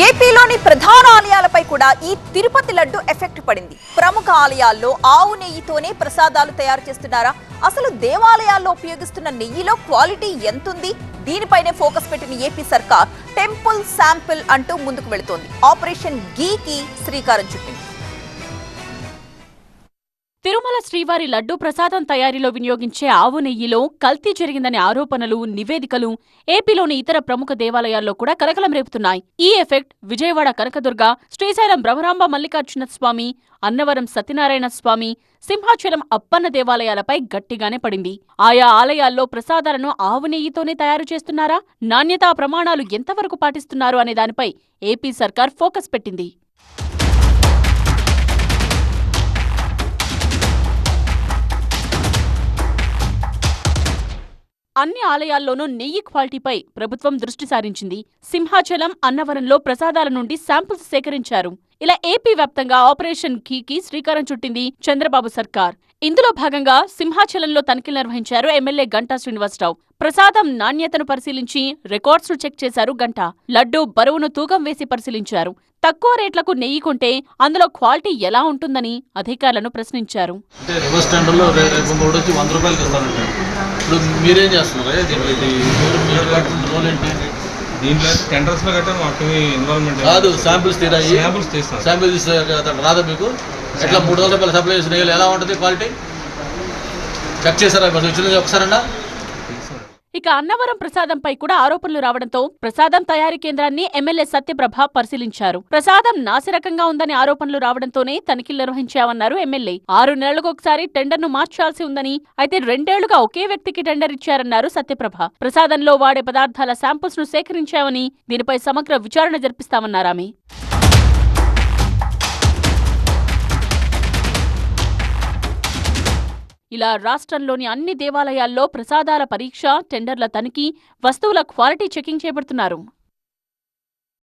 ఏపీలోని ప్రధాన ఆలయాలపై కూడా ఈ తిరుపతి లడ్డు ఎఫెక్ట్ పడింది. ప్రముఖ ఆలయాల్లో ఆవు నెయ్యితోనే ప్రసాదాలు తయారు చేస్తున్నారా? అసలు దేవాలయాల్లో ఉపయోగిస్తున్న నెయ్యిలో క్వాలిటీ ఎంతుంది? దీనిపైనే ఫోకస్ పెట్టిన ఏపీ సర్కార్ టెంపుల్ శాంపిల్ అంటూ ముందుకు వెళుతోంది. ఆపరేషన్ గీకి శ్రీకారం చుట్టింది. శ్రీవారి లడ్డూ ప్రసాదం తయారీలో వినియోగించే ఆవు నెయ్యిలో కల్తీ జరిగిందనే ఆరోపణలు నివేదికలు ఏపీలోని ఇతర ప్రముఖ దేవాలయాల్లో కూడా కలకలం రేపుతున్నాయి. ఈ ఎఫెక్ట్ విజయవాడ కనకదుర్గ శ్రీశైలం భ్రమరాంబ మల్లికార్జున స్వామి అన్నవరం సత్యనారాయణ స్వామి సింహాచలం అప్పన్న దేవాలయాలపై గట్టిగానే పడింది. ఆయా ఆలయాల్లో ప్రసాదాలను ఆవు నెయ్యితోనే తయారు చేస్తున్నారా? నాణ్యతా ప్రమాణాలు ఎంతవరకు పాటిస్తున్నారు అనే దానిపై ఏపీ సర్కార్ ఫోకస్ పెట్టింది. అన్ని ఆలయాల్లోనూ నెయ్యి క్వాలిటీపై ప్రభుత్వం దృష్టి సారించింది. సింహాచలం అన్నవరంలో ప్రసాదాల నుండి శాంపిల్స్ సేకరించారు. ఇలా ఏపీ వ్యాప్తంగా ఆపరేషన్ కీకి శ్రీకారం చుట్టింది చంద్రబాబు సర్కార్. ఇందులో భాగంగా సింహాచలంలో తనిఖీలు నిర్వహించారు ఎమ్మెల్యే గంటా శ్రీనివాసరావు. ప్రసాదం నాణ్యతను పరిశీలించి రికార్డ్స్ను చెక్ చేశారు గంటా. లడ్డు బరువును తూకం వేసి పరిశీలించారు. తక్కువ రేట్లకు నెయ్యి కొంటే అందులో క్వాలిటీ ఎలా ఉంటుందని అధికారులను ప్రశ్నించారు. ఇప్పుడు మీరేం చేస్తున్నారు? దీంట్లో ఇది మీరు కట్టిన రోల్ ఏంటి? దీంట్లో టెండర్స్లో గట్రా మాకు ఇన్వాల్వ్మెంట్ కాదు శాంపిల్స్ తీరాయి శాంపుల్స్ తీస్తాం శాంపిల్ తీస్తే కదా రాదా మీకు? ఎట్లా మూడు వందల రూపాయలు సప్లై చేసిన ఎలా ఉంటుంది క్వాలిటీ చెక్ చేశారా? మరి వచ్చింది ఒకసారన్నా ఇక అన్నవరం ప్రసాదంపై కూడా ఆరోపణలు రావడంతో ప్రసాదం తయారీ కేంద్రాన్ని ఎమ్మెల్యే సత్యప్రభ పరిశీలించారు. ప్రసాదం నాసిరకంగా ఉందని ఆరోపణలు రావడంతోనే తనిఖీలు నిర్వహించామన్నారు ఎమ్మెల్యే. ఆరు నెలలకు ఒకసారి టెండర్ను మార్చాల్సి ఉందని అయితే రెండేళ్ళుగా ఒకే వ్యక్తికి టెండర్ ఇచ్చారన్నారు సత్యప్రభ. ప్రసాదంలో వాడే పదార్థాల శాంపుల్స్ను సేకరించామని దీనిపై సమగ్ర విచారణ జరిపిస్తామన్నారామె ఇలా రాష్ట్రంలోని అన్ని దేవాలయాల్లో ప్రసాదాల పరీక్ష టెండర్ల తనిఖీ వస్తువుల క్వాలిటీ చెకింగ్ చేపడుతున్నారు.